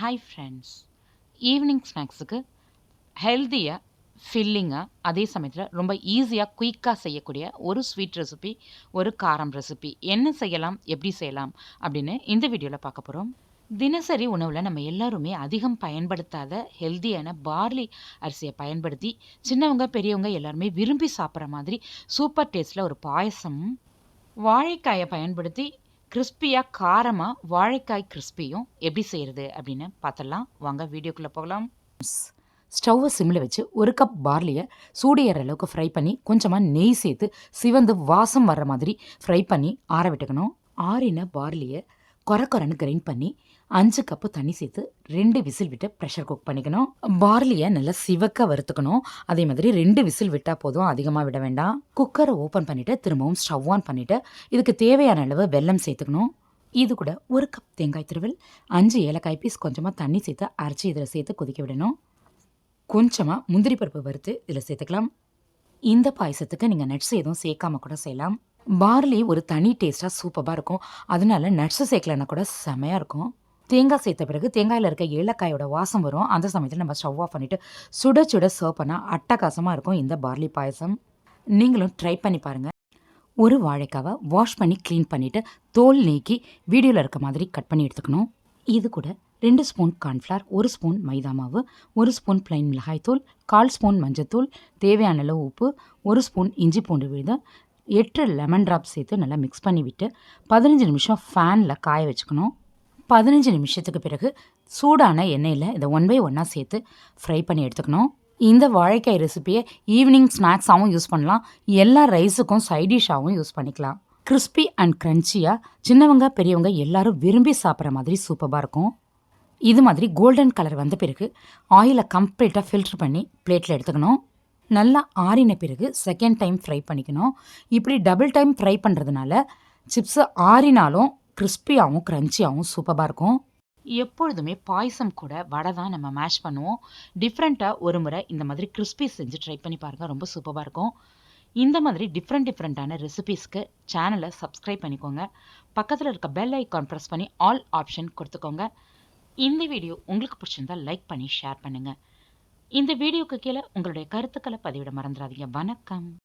Hi friends evening ஸ்நாக்ஸுக்கு ஹெல்த்தியாக ஃபில்லிங்காக அதே சமயத்தில் ரொம்ப ஈஸியாக குயிக்காக செய்யக்கூடிய ஒரு ஸ்வீட் ரெசிபி ஒரு காரம் ரெசிபி என்ன செய்யலாம் எப்படி செய்யலாம் அப்படின்னு இந்த வீடியோவில் பார்க்க போகிறோம் தினசரி உணவில் நம்ம எல்லாருமே அதிகம் பயன்படுத்தாத ஹெல்த்தியான பார்லி அரிசியை பயன்படுத்தி சின்னவங்க பெரியவங்க எல்லாருமே விரும்பி சாப்பிட்ற மாதிரி சூப்பர் டேஸ்ட்டில் ஒரு பாயசம் வாழைக்காயை பயன்படுத்தி கிறிஸ்பியாக காரமாக வாழைக்காய் கிறிஸ்பியும் எப்படி செய்கிறது அப்படின்னு பார்த்துடலாம். வாங்க வீடியோக்குள்ளே போகலாம். ஸ்டவ்வை சிம்மில் வச்சு ஒரு கப் பார்லியை சூடேற அளவுக்கு ஃப்ரை பண்ணி கொஞ்சமாக நெய் சேர்த்து சிவந்து வாசம் வர்ற மாதிரி ஃப்ரை பண்ணி ஆற விட்டுக்கணும். ஆறின பார்லியை கொர கொரன்னு கிரைண்ட் பண்ணி அஞ்சு கப்பு தண்ணி சேர்த்து ரெண்டு விசில் விட்டு ப்ரெஷர் குக் பண்ணிக்கணும். பார்லியை நல்லா சிவக்க வறுத்துக்கணும். அதே மாதிரி ரெண்டு விசில் விட்டால் போதும் அதிகமாக விட வேண்டாம். குக்கரை ஓப்பன் பண்ணிவிட்டு திரும்பவும் ஸ்டவ் ஆன் பண்ணிவிட்டு இதுக்கு தேவையான அளவு வெல்லம் சேர்த்துக்கணும். இது கூட ஒரு கப் தேங்காய் திருவல் அஞ்சு ஏலக்காய் பீஸ் கொஞ்சமாக தண்ணி சேர்த்து அரைச்சி இதில் சேர்த்து கொதிக்க விடணும். கொஞ்சமாக முந்திரி பருப்பு வறுத்து இதில் சேர்த்துக்கலாம். இந்த பாயசத்துக்கு நீங்கள் நட்ஸ் எதுவும் சேர்க்காம கூட செய்யலாம். பார்லி ஒரு தனி டேஸ்ட்டாக சூப்பராக இருக்கும். அதனால நட்ஸு சேர்க்கலன்னா கூட செமையாக இருக்கும். தேங்காய் சேர்த்த பிறகு தேங்காயில் இருக்க ஏலக்காயோட வாசம் வரும். அந்த சமயத்தில் நம்ம ஸ்டவ் ஆஃப் பண்ணிவிட்டு சுட சுட சர்வ் பண்ணால் அட்டகாசமாக இருக்கும் இந்த பார்லி பாயசம். நீங்களும் ட்ரை பண்ணி பாருங்கள் ஒரு வாழைக்காவை வாஷ் பண்ணி க்ளீன் பண்ணிவிட்டு தோல் நீக்கி வீடியோவில் இருக்க மாதிரி கட் பண்ணி எடுத்துக்கணும். இது கூட ரெண்டு ஸ்பூன் கார்ன்ஃப்ளவர் ஒரு ஸ்பூன் மைதா மாவு ஒரு ஸ்பூன் பிளைன் மிளகாய்த்தூள் கால் ஸ்பூன் மஞ்சத்தூள் தேவையான அளவு உப்பு ஒரு ஸ்பூன் இஞ்சி பூண்டு விழுது எட்டு லெமன் ட்ராப் சேர்த்து நல்லா மிக்ஸ் பண்ணி விட்டு பதினஞ்சு நிமிஷம் ஃபேனில் காய வச்சுக்கணும். பதினஞ்சு நிமிஷத்துக்கு பிறகு சூடான எண்ணெயில் இதை ஒன் பை ஒன்னாக சேர்த்து ஃப்ரை பண்ணி எடுத்துக்கணும். இந்த வாழைக்காய் ரெசிபியை ஈவினிங் ஸ்நாக்ஸாகவும் யூஸ் பண்ணலாம். எல்லா ரைஸுக்கும் சைடிஷாகவும் யூஸ் பண்ணிக்கலாம். கிறிஸ்பி அண்ட் க்ரன்ச்சியாக சின்னவங்க பெரியவங்க எல்லாரும் விரும்பி சாப்பிட்ற மாதிரி சூப்பராக இருக்கும். இது மாதிரி கோல்டன் கலர் வந்த பிறகு ஆயிலை கம்ப்ளீட்டாக ஃபில்டர் பண்ணி பிளேட்டில் எடுத்துக்கணும். நல்லா ஆறின பிறகு செகண்ட் டைம் ஃப்ரை பண்ணிக்கணும். இப்படி டபுள் டைம் ஃப்ரை பண்ணுறதுனால சிப்ஸு ஆறினாலும் கிறிஸ்பியாகவும் க்ரன்ச்சியாகவும் சூப்பராக இருக்கும். எப்பொழுதுமே பாயசம் கூட வடை தான் நம்ம மேஷ் பண்ணுவோம். டிஃப்ரெண்ட்டாக ஒரு முறை இந்த மாதிரி கிறிஸ்பி செஞ்சு ட்ரை பண்ணி பாருங்கள் ரொம்ப சூப்பராக இருக்கும். இந்த மாதிரி டிஃப்ரெண்ட் டிஃப்ரெண்ட்டான ரெசிபீஸ்க்கு சேனலை சப்ஸ்கிரைப் பண்ணிக்கோங்க. பக்கத்தில் இருக்க பெல் ஐக்கான் ப்ரெஸ் பண்ணி ஆல் ஆப்ஷன் கொடுத்துக்கோங்க. இந்த வீடியோ உங்களுக்கு பிடிச்சிருந்தா லைக் பண்ணி ஷேர் பண்ணுங்கள் இந்த வீடியோக்கு கீழே உங்களுடைய கருத்துக்களை பதிவிட மறந்துடாதீங்க. வணக்கம்.